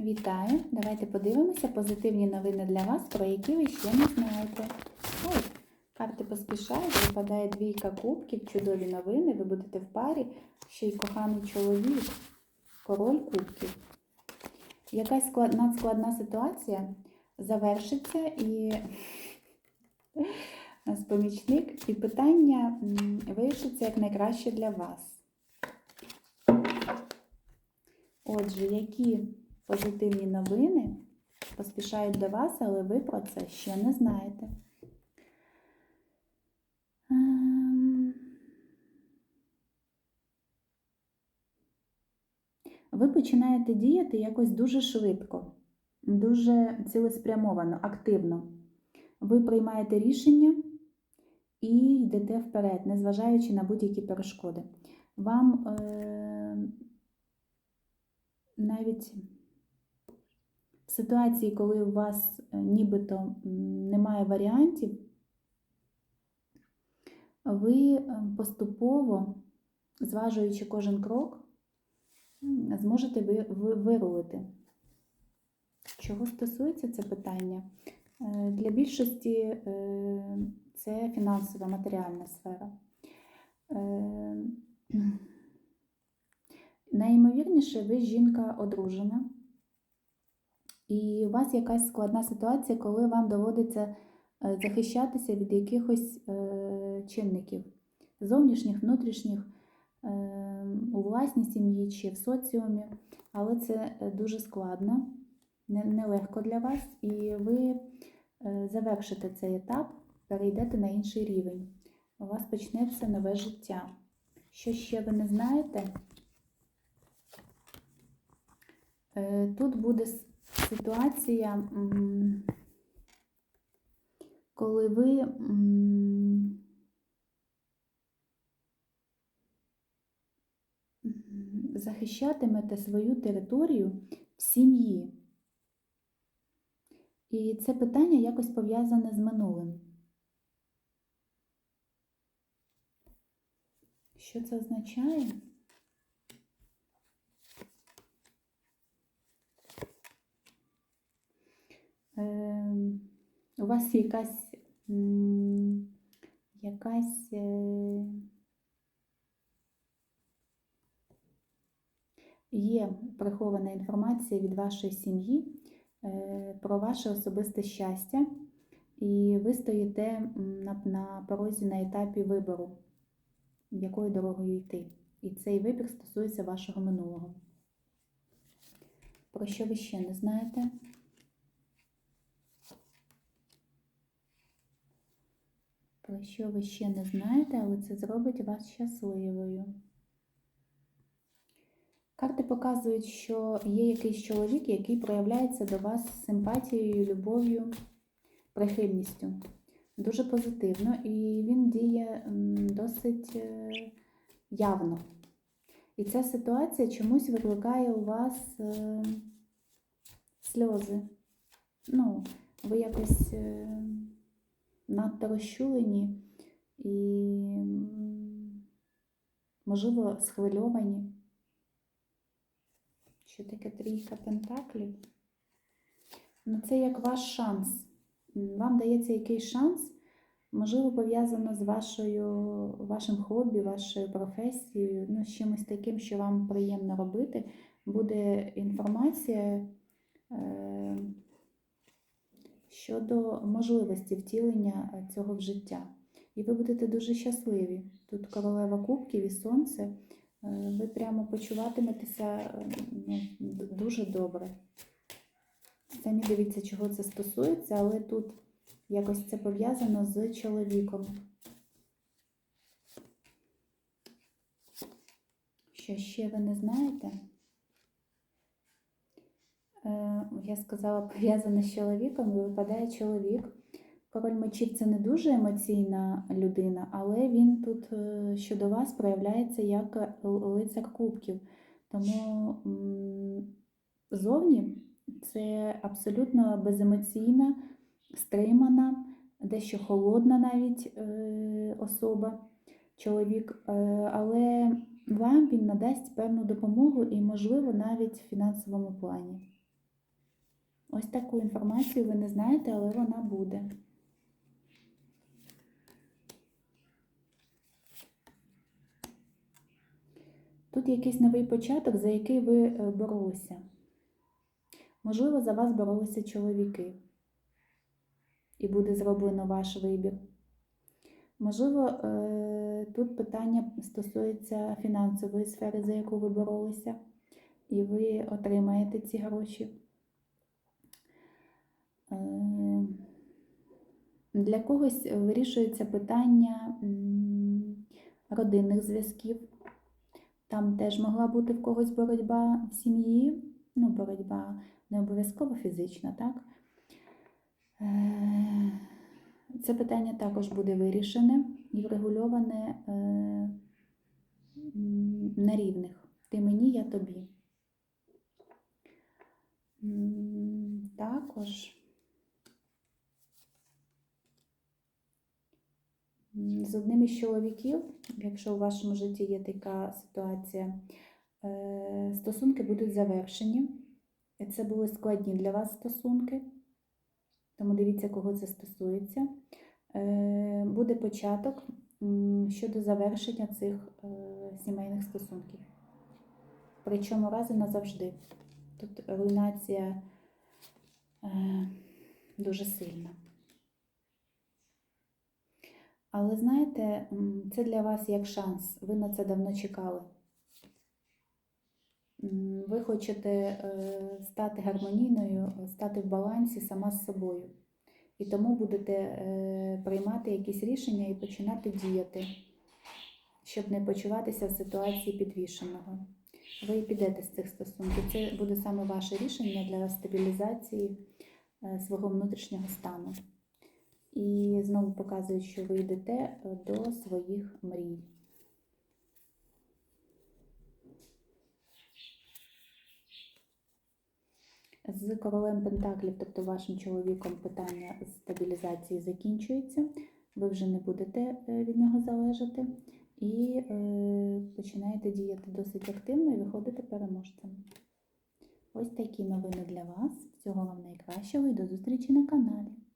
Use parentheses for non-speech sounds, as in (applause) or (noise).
Вітаю! Давайте подивимося позитивні новини для вас, про які ви ще не знаєте. Ой, карти поспішають, випадає двійка кубків, чудові новини. Ви будете в парі, ще й коханий чоловік, король кубків. Якась склад- надскладна ситуація завершиться і у (laughs) нас помічник, і питання вирішиться як найкраще для вас. Отже, які позитивні новини поспішають до вас, але ви про це ще не знаєте. Ем. Ви починаєте діяти якось дуже швидко, дуже цілеспрямовано, активно. Ви приймаєте рішення і йдете вперед, незважаючи на будь-які перешкоди. Вам е, навіть в ситуації, коли у вас е, нібито немає варіантів, ви е, поступово, зважуючи кожен крок, зможете ви, ви, вирулити. Чого стосується це питання? Е, Для більшості це фінансова матеріальна сфера. (clears throat) Найімовірніше, ви жінка одружена, і у вас якась складна ситуація, коли вам доводиться е, захищатися від якихось е, чинників зовнішніх, внутрішніх, е, у власній сім'ї чи в соціумі, але це дуже складно, не- нелегко для вас, і ви завершите цей етап, перейдете на інший рівень. У вас почнеться нове життя. Що ще ви не знаєте? Тут буде ситуація, коли ви захищатимете свою територію в сім'ї. І це питання якось пов'язане з минулим. Що це означає? Вас якась, якась е, є прихована інформація від вашої сім'ї е, про ваше особисте щастя, і ви стоїте на, на порозі на етапі вибору, якою дорогою йти. І цей вибір стосується вашого минулого. Про що ви ще не знаєте? Про що ви ще не знаєте, але це зробить вас щасливою. Карти показують, що є якийсь чоловік, який проявляється до вас симпатією, любов'ю, прихильністю. Дуже позитивно, і він діє досить е, явно. І ця ситуація чомусь викликає у вас е, сльози. Ну, ви якось е, надто розчулені і, можливо, схвильовані. Що таке трійка пентаклів? Ну, це як ваш шанс. Вам дається якийсь шанс, можливо, пов'язано з вашою, вашим хобі, вашою професією, ну, з чимось таким, що вам приємно робити. Буде інформація е, щодо можливості втілення е, цього в життя. І ви будете дуже щасливі. Тут королева кубків і сонце. Е, Ви прямо почуватиметеся е, ну, дуже добре. Самі дивіться, чого це стосується, але тут якось це пов'язано з чоловіком. Що ще ви не знаєте? Я сказала, пов'язане з чоловіком, випадає чоловік. Король мечів це не дуже емоційна людина, але він тут е, щодо вас проявляється як лицар кубків. Тому зовні це абсолютно беземоційна, стримана, дещо холодна навіть е, особа, чоловік, е, але вам він надасть певну допомогу і, можливо, навіть в фінансовому плані. Ось таку інформацію ви не знаєте, але вона буде. Тут якийсь новий початок, за який ви е, боролися. Можливо, за вас боролися чоловіки. І буде зроблено ваш вибір. Можливо, е, тут питання стосується фінансової сфери, за яку ви боролися, і ви отримаєте ці гроші. Е, Для когось вирішується питання родинних зв'язків. Там теж могла бути в когось боротьба в сім'ї, ну, боротьба не обов'язково фізична, так? Е, Це питання також буде вирішене і врегульоване е, на рівних. Ти мені, я тобі. Також з одним із чоловіків, якщо у вашому житті є така ситуація, е, стосунки будуть завершені. Це були складні для вас стосунки, тому дивіться, кого це стосується. Е, Буде початок щодо завершення цих е, сімейних стосунків. Причому раз і назавжди. Тут руйнація дуже сильна. Але знаєте, це для вас як шанс. Ви на це давно чекали. Ви хочете е, стати гармонійною, стати в балансі сама з собою. І тому будете е, приймати якісь рішення і починати діяти, щоб не почуватися в ситуації підвішеного. Ви підете з цих стосунків. Це буде саме ваше рішення для стабілізації е, свого внутрішнього стану. І знову показує, що ви йдете е, до своїх мрій. З королем Пентаклів, тобто вашим чоловіком, питання стабілізації закінчується. Ви вже не будете е, від нього залежати і е, починаєте діяти досить активно і виходите переможцем. Ось такі новини для вас. Всього вам найкращого і до зустрічі на каналі.